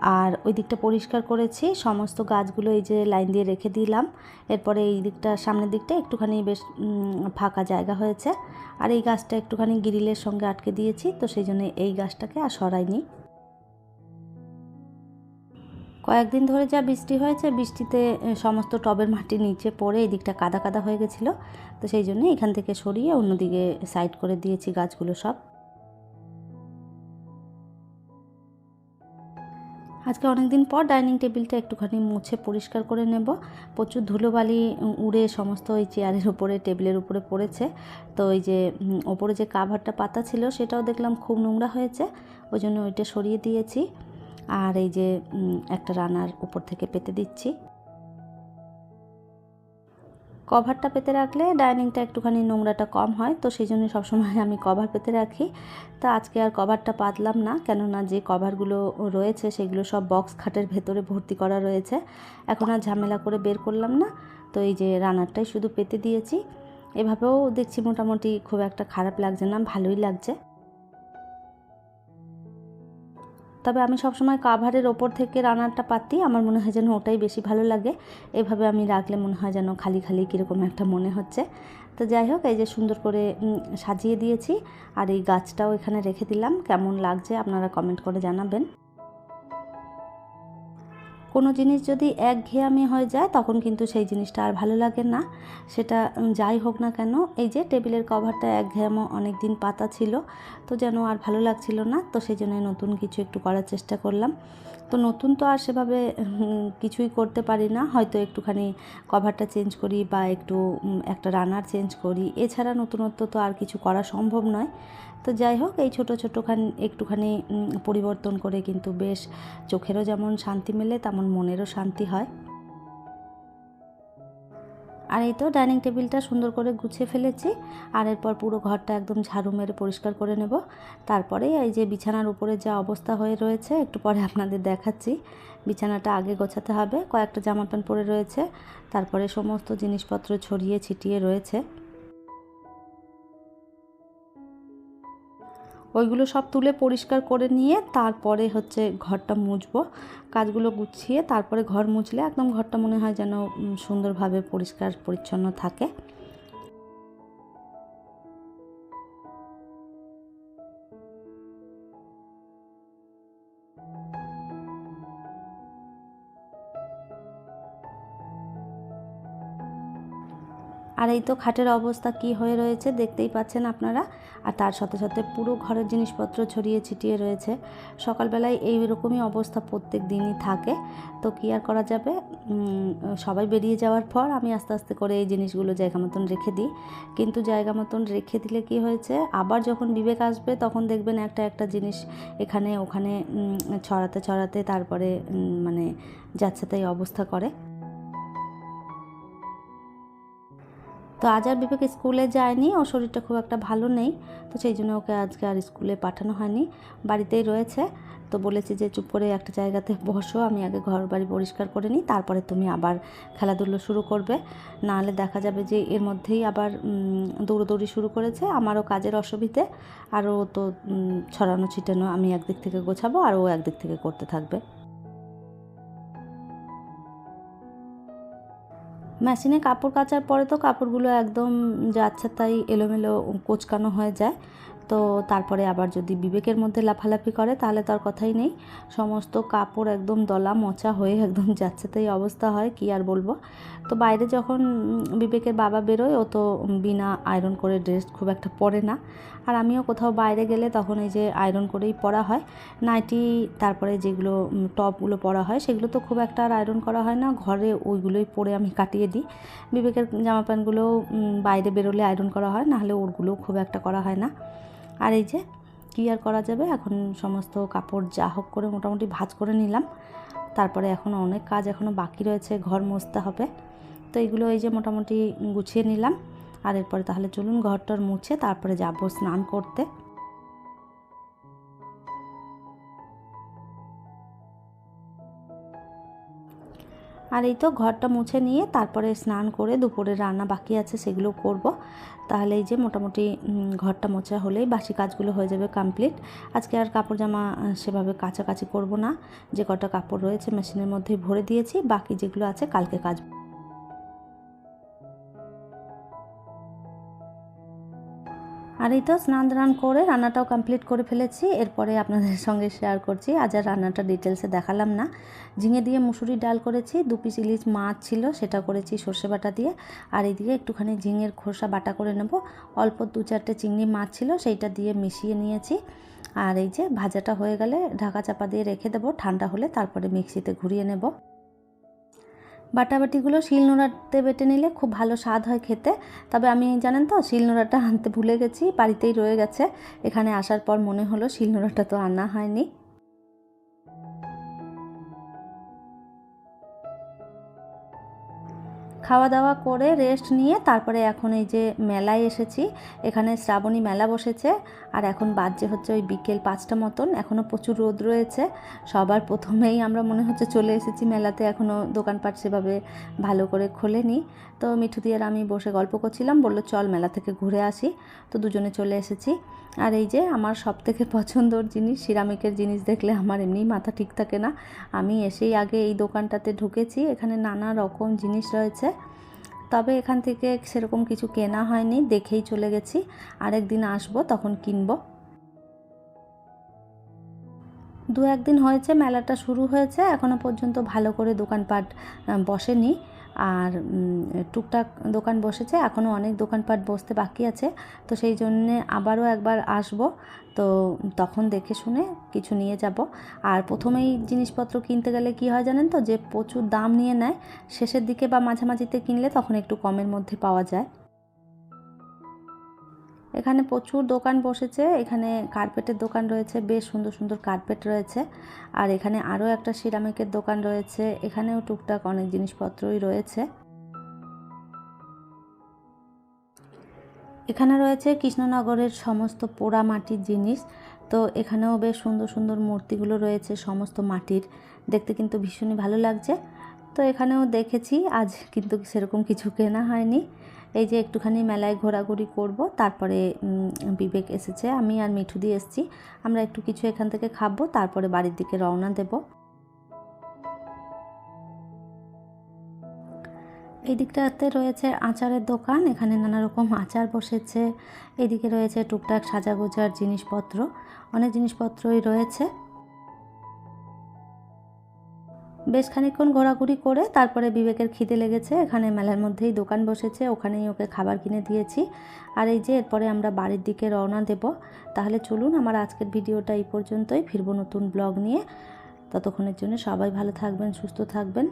আর ওই দিকটা পরিষ্কার করেছি। সমস্ত গাছগুলো এই যে লাইন দিয়ে রেখে দিলাম। এরপরে এই দিকটা, সামনের দিকটা একটুখানি বেশ ফাঁকা জায়গা হয়েছে। আর এই গাছটা একটুখানি গ্রিলের সঙ্গে আটকে দিয়েছি, তো সেই জন্য এই গাছটাকে আর সরাইনি। কয়েকদিন ধরে যা বৃষ্টি হয়েছে, বৃষ্টিতে সমস্ত টবের মাটি নিচে পড়ে এই দিকটা কাদা কাদা হয়ে গেছিল। তো সেই জন্য এখান থেকে সরিয়ে অন্যদিকে সাইড করে দিয়েছি গাছগুলো সব। আজকে অনেক দিন পর ডাইনিং টেবিলটা একটুখানি মুছে পরিষ্কার করে নেব। প্রচুর ধুলোবালি উড়ে সমস্ত ওই চেয়ারের উপরে, টেবিলের উপরে পড়েছে। তো ওই যে ওপরে যে কাভারটা পাতা ছিল সেটাও দেখলাম খুব নোংরা হয়েছে, ওই জন্য ওইটা সরিয়ে দিয়েছি। আর এই যে একটা রানার উপর থেকে পেতে দিচ্ছি। কভারটা পেতে রাখলে ডাইনিংটা একটুখানি নোংরাটা কম হয়, তো সেই জন্য সবসময় আমি কভার পেতে রাখি। তা আজকে আর কভারটা পাতলাম না, কেননা যে কভারগুলো রয়েছে সেগুলো সব বক্স খাটের ভেতরে ভর্তি করা রয়েছে। এখন আর ঝামেলা করে বের করলাম না, তো এই যে রানারটাই শুধু পেতে দিয়েছি। এভাবেও দেখছি মোটামুটি খুব একটা খারাপ লাগছে না, ভালোই লাগছে। তবে আমি সবসময় কাভারের ওপর থেকে রানারটা পাতি, আমার মনে হয় যেন ওটাই বেশি ভালো লাগে। এভাবে আমি রাখলে মনে হয় যেন খালি খালি কীরকম একটা মনে হচ্ছে। তো যাই হোক, এই যে সুন্দর করে সাজিয়ে দিয়েছি। আর এই গাছটাও এখানে রেখে দিলাম। কেমন লাগছে আপনারা কমেন্ট করে জানাবেন। কোনো জিনিস যদি একঘেয়ামি হয়ে যায়, তখন কিন্তু সেই জিনিসটা আর ভালো লাগে না। সেটা যাই হোক না কেন, এই যে টেবিলের কভারটা একঘেয়ামো অনেক দিন পাতা ছিল, তো যেন আর ভালো লাগছিল না, তো সেই জন্য নতুন কিছু একটু করার চেষ্টা করলাম। তো নতুন তো আর সেভাবে কিছুই করতে পারি না, হয়তো একটুখানি কভারটা চেঞ্জ করি বা একটু একটা রানার চেঞ্জ করি। এছাড়া নতুনত্ব তো আর কিছু করা সম্ভব নয়। তো যাই হোক, এই ছোটো ছোটোখানি, একটুখানি পরিবর্তন করে কিন্তু বেশ চোখেরও যেমন শান্তি মেলে, তেমন মনেরও শান্তি হয়। আর এই তো ডাইনিং টেবিলটা সুন্দর করে গুছিয়ে ফেলেছি। আর এরপর পুরো ঘরটা একদম ঝাড়ু মেরে পরিষ্কার করে নেব। তারপরে এই যে বিছানার উপরে যা অবস্থা হয়ে রয়েছে, একটু পরে আপনাদের দেখাচ্ছি। বিছানাটা আগে গোছাতে হবে, কয়েকটা জামা প্যান্ট পরে রয়েছে। তারপরে সমস্ত জিনিসপত্র ছড়িয়ে ছিটিয়ে রয়েছে। ওইগুলো সব তুলে পরিষ্কার করে নিয়ে তারপরে হচ্ছে ঘরটা মুছবো। কাজগুলো গুছিয়ে তারপরে ঘর মুছলে একদম ঘরটা মনে হয় যেন সুন্দরভাবে পরিষ্কার পরিচ্ছন্ন থাকে। আর এই তো খাটের অবস্থা কি হয়ে রয়েছে দেখতেই পাচ্ছেন আপনারা। আর তার সাথে সাথে পুরো ঘরের জিনিসপত্র ছড়িয়ে ছিটিয়ে রয়েছে। সকালবেলায় এই রকমই অবস্থা প্রত্যেক দিনই থাকে। তো কী আর করা যাবে? সবাই বেরিয়ে যাওয়ার পর আমি আস্তে আস্তে করে এই জিনিসগুলো জায়গা মতন রেখে দিই। কিন্তু জায়গা মতন রেখে দিলে কি হয়েছে? আবার যখন বিবেক আসবে তখন দেখবেন একটা একটা জিনিস এখানে ওখানে ছড়াতে ছড়াতে তারপরে মানে যাচ্ছে তাই অবস্থা করে। তো আজ আর বিবেক স্কুলে যায়নি, ওর শরীরটা খুব একটা ভালো নেই, তো সেই জন্য ওকে আজকে আর স্কুলে পাঠানো হয়নি, বাড়িতেই রয়েছে। তো বলেছি যে চুপ করে একটা জায়গাতে বসো, আমি আগে ঘর বাড়ি পরিষ্কার করে নিই, তারপরে তুমি আবার খেলাধুলো শুরু করবে। নাহলে দেখা যাবে যে এর মধ্যেই আবার দৌড়োদৌড়ি শুরু করেছে, আমারও কাজের অসুবিধে আরও তো ছড়ানো ছিটানো আমি একদিক থেকে গোছাবো, আর ও একদিক থেকে করতে থাকবে। মেশিনে কাপড় কাচার পরে তো কাপড়গুলো একদম যাচ্ছে তাই এলোমেলো কোচকানো হয়ে যায়। তো তারপরে আবার যদি বিবেকের মধ্যে লাফালাফি করে তাহলে তার কথাই নেই। সমস্ত কাপড় একদম দলা মোচা হয়ে একদম যাচ্ছে তাই অবস্থা হয় কি আর বলব? তো বাইরে যখন বিবেকের বাবা বেরোয় ও তো বিনা আয়রন করে ড্রেস খুব একটা পরে না। আর আমিও কোথাও বাইরে গেলে তখন এই যে আয়রন করেই পরা হয়। নাইটি তারপরে যেগুলো টপগুলো পরা হয় সেগুলো তো খুব একটা আর আয়রন করা হয় না। ঘরে ওইগুলোই পরে আমি কাটিয়ে দিই। বিবেকের জামা প্যান্টগুলো উম, বাইরে বেরোলে আয়রন করা হয় নাহলে ওরগুলোও খুব একটা করা হয় না। আর এই যে, কী আর করা যাবে? এখন সমস্ত কাপড় যা হোক করে মোটামুটি ভাজ করে নিলাম। তারপরে এখনও অনেক কাজ এখনও বাকি রয়েছে, ঘর মুছতে হবে। তো এগুলো এই যে মোটামুটি গুছিয়ে নিলাম। আর এরপরে তাহলে চলুন ঘরটার মুছে, তারপরে যাব স্নান করতে। আর এই তো ঘরটা মুছে নিয়ে তারপরে স্নান করে দুপুরে রান্না বাকি আছে, সেগুলো করব। তাহলে এই যে মোটামুটি ঘরটা মোছা হলেই বাসি কাজগুলো হয়ে যাবে কমপ্লিট আজকে আর কাপড় জামা সেভাবে কাছাকাছি করব না। যে কটা কাপড় রয়েছে মেশিনের মধ্যেই ভরে দিয়েছি, বাকি যেগুলো আছে কালকে কাজ আর এই তো স্নান দান করে রান্নাটাও কমপ্লিট করে ফেলেছি। এরপরে আপনাদের সঙ্গে শেয়ার করছি। আজ আর রান্নাটা ডিটেলসে দেখালাম না। ঝিঙে দিয়ে মুসুরি ডাল করেছি, দু পিস ইলিশ মাছ ছিল, সেটা করেছি সর্ষে বাটা দিয়ে। আর এইদিকে একটুখানি ঝিঙের খোসা বাটা করে নেব। অল্প দু চারটে চিংড়ি মাছ ছিল, সেইটা দিয়ে মিশিয়ে নিয়েছি। আর এই যে ভাজাটা হয়ে গেলে ঢাকা চাপা দিয়ে রেখে দেবো। ঠান্ডা হলে তারপরে মিক্সিতে ঘুরিয়ে নেব। বাটাবাটিগুলো শিলনোড়াতে বেটে নিলে খুব ভালো স্বাদ হয় খেতে। তবে আমি, জানেন তো, শিলনোড়াটা আনতে ভুলে গেছি, বাড়িতেই রয়ে গেছে। এখানে আসার পর মনে হলো শিলনোড়াটা তো আনা হয়নি। খাওয়া দাওয়া করে রেস্ট নিয়ে তারপরে এখন এই যে মেলায় এসেছি। এখানে শ্রাবণী মেলা বসেছে। আর এখন বাজছে হচ্ছে ওই বিকেল পাঁচটা মতন। এখনও প্রচুর রোদ রয়েছে। সবার প্রথমেই আমরা মনে হচ্ছে চলে এসেছি মেলাতে। এখনও দোকানপাট সেভাবে ভালো করে খোলেনি। তো মিঠু আর আমি বসে গল্প করছিলাম। বলল, চল মেলা থেকে ঘুরে আসি। তো দুজনে চলে এসেছি। আর এই যে আমার সব থেকে পছন্দর জিনিস, সিরামিকের জিনিস দেখলে আমার এমনিই মাথা ঠিক থাকে না। আমি এসেই আগে এই দোকানটাতে ঢুকেছি। এখানে নানা রকম জিনিস রয়েছে। তবে এখান থেকে সেরকম কিছু কেনা হয়নি, দেখেই চলে গেছি। আরেক দিন আসব, তখন কিনব। দু একদিন হয়েছে, মেলাটা শুরু হয়েছে এখনও পর্যন্ত ভালো করে দোকানপাট বসেনি। আর টুকটাক দোকান বসেছে। এখনও অনেক দোকানপাট বসতে বাকি আছে। তো সেই জন্যে আবারও একবার আসব। তো তখন দেখে শুনে কিছু নিয়ে যাব। আর প্রথমেই জিনিসপত্র কিনতে গেলে কি হয় জানেন তো? যে প্রচুর দাম নিয়ে নেয়, শেষের দিকে বা মাঝামাঝিতে কিনলে তখন একটু কমের মধ্যে পাওয়া যায়। এখানে প্রচুর দোকান বসেছে, এখানে কার্পেটের দোকান রয়েছে, বেশ সুন্দর সুন্দর কার্পেট রয়েছে, আর এখানে আরও একটা সিরামিকের দোকান রয়েছে, এখানেও টুকটাক অনেক জিনিসপত্রই রয়েছে। এখানে রয়েছে কৃষ্ণনগরের সমস্ত পোড়া মাটির জিনিস, তো এখানেও বেশ সুন্দর সুন্দর মূর্তিগুলো রয়েছে সমস্ত মাটির, দেখতে কিন্তু ভীষণই ভালো লাগছে। তো এখানেও দেখেছি, আজ কিন্তু সেরকম কিছু কেনা হয়নি। এই যে একটুখানি মেলায় ঘোরাঘুরি করব, তারপরে বিবেক এসেছে, আমি আর মিঠু দিয়ে এসেছি। আমরা একটু কিছু এখান থেকে খাব, তারপরে বাড়ির দিকে রওনা দেব। এই দিকটাতে রয়েছে আচারের দোকান, এখানে নানা রকম আচার বসেছে। এদিকে রয়েছে টুকটাক সাজাগোজার জিনিসপত্র, অনেক জিনিসপত্রই রয়েছে। বেশ খানিকক্ষণ ঘোরাঘুরি করে তারপরে বিবেকের খিদে লেগেছে। এখানে মেলার মধ্যেই দোকান বসেছে, ওখানেই ওকে খাবার কিনে দিয়েছি। আর এই যে এরপরে আমরা বাড়ির দিকে রওনা দেব। তাহলে চলুন আমার আজকের ভিডিওটা এই পর্যন্তই। ফিরবো নতুন ব্লগ নিয়ে। ততক্ষণের জন্য সবাই ভালো থাকবেন, সুস্থ থাকবেন।